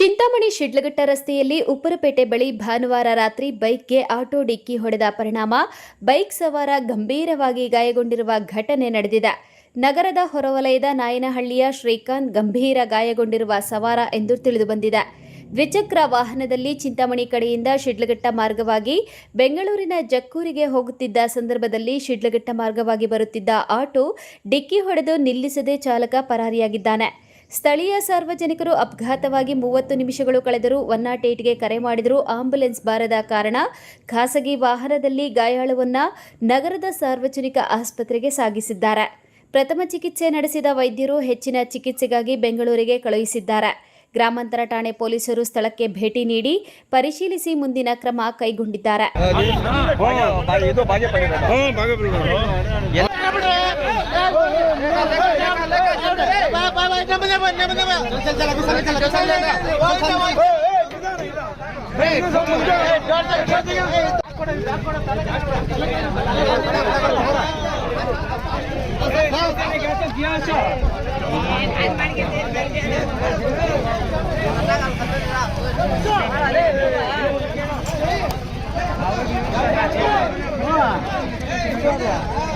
ಚಿಂತಾಮಣಿ ಶಿಡ್ಲಘಟ್ಟ ರಸ್ತೆಯಲ್ಲಿ ಉಪ್ಪರಪೇಟೆ ಬಳಿ ಭಾನುವಾರ ರಾತ್ರಿ ಬೈಕ್ಗೆ ಆಟೋ ಡಿಕ್ಕಿ ಹೊಡೆದ ಪರಿಣಾಮ. ಬೈಕ್ ಸವಾರ ಗಂಭೀರವಾಗಿ ಗಾಯಗೊಂಡಿರುವ ಘಟನೆ ನಡೆದಿದೆ. ನಗರದ ಹೊರವಲಯದ ನಾಯನಹಳ್ಳಿಯ ಶ್ರೀಕಾಂತ್ ಗಂಭೀರ ಗಾಯಗೊಂಡಿರುವ ಸವಾರ ಎಂದು ತಿಳಿದುಬಂದಿದೆ ದ್ವಿಚಕ್ರ ವಾಹನದಲ್ಲಿ ಚಿಂತಾಮಣಿ ಕಡೆಯಿಂದ ಶಿಡ್ಲಘಟ್ಟ ಮಾರ್ಗವಾಗಿ ಬೆಂಗಳೂರಿನ ಜಕ್ಕೂರಿಗೆ ಹೋಗುತ್ತಿದ್ದ ಸಂದರ್ಭದಲ್ಲಿ ಶಿಡ್ಲಘಟ್ಟ ಮಾರ್ಗವಾಗಿ ಬರುತ್ತಿದ್ದ ಆಟೋ ಡಿಕ್ಕಿ ಹೊಡೆದು ನಿಲ್ಲಿಸದೆ ಚಾಲಕ ಪರಾರಿಯಾಗಿದ್ದಾನೆ. ಸ್ಥಳೀಯ ಸಾರ್ವಜನಿಕರು ಅಪಘಾತವಾಗಿ ಮೂವತ್ತು ನಿಮಿಷಗಳು ಕಳೆದರೂ ಒನ್ ನಾಟ್ ಏಟ್ಗೆ ಕರೆ ಮಾಡಿದರೂ ಆಂಬ್ಯುಲೆನ್ಸ್ ಬಾರದ ಕಾರಣ ಖಾಸಗಿ ವಾಹನದಲ್ಲಿ ಗಾಯಾಳುವನ್ನ ನಗರದ ಸಾರ್ವಜನಿಕ ಆಸ್ಪತ್ರೆಗೆ ಸಾಗಿಸಿದ್ದಾರೆ. ಪ್ರಥಮ ಚಿಕಿತ್ಸೆ ನಡೆಸಿದ ವೈದ್ಯರು ಹೆಚ್ಚಿನ ಚಿಕಿತ್ಸೆಗಾಗಿ ಬೆಂಗಳೂರಿಗೆ ಕಳುಹಿಸಿದ್ದಾರೆ ಗ್ರಾಮಾಂತರ ಠಾಣೆ ಪೊಲೀಸರು ಸ್ಥಳಕ್ಕೆ ಭೇಟಿ ನೀಡಿ ಪರಿಶೀಲಿಸಿ ಮುಂದಿನ ಕ್ರಮ ಕೈಗೊಂಡಿದ್ದಾರೆ Yeah.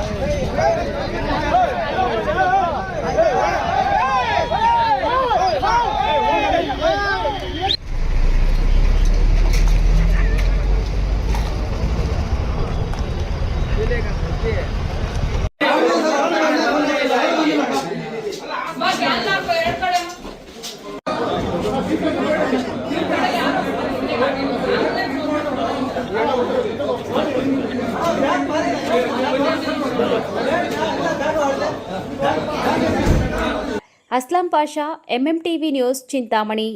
Aslam Pasha MMTV news Chintamani.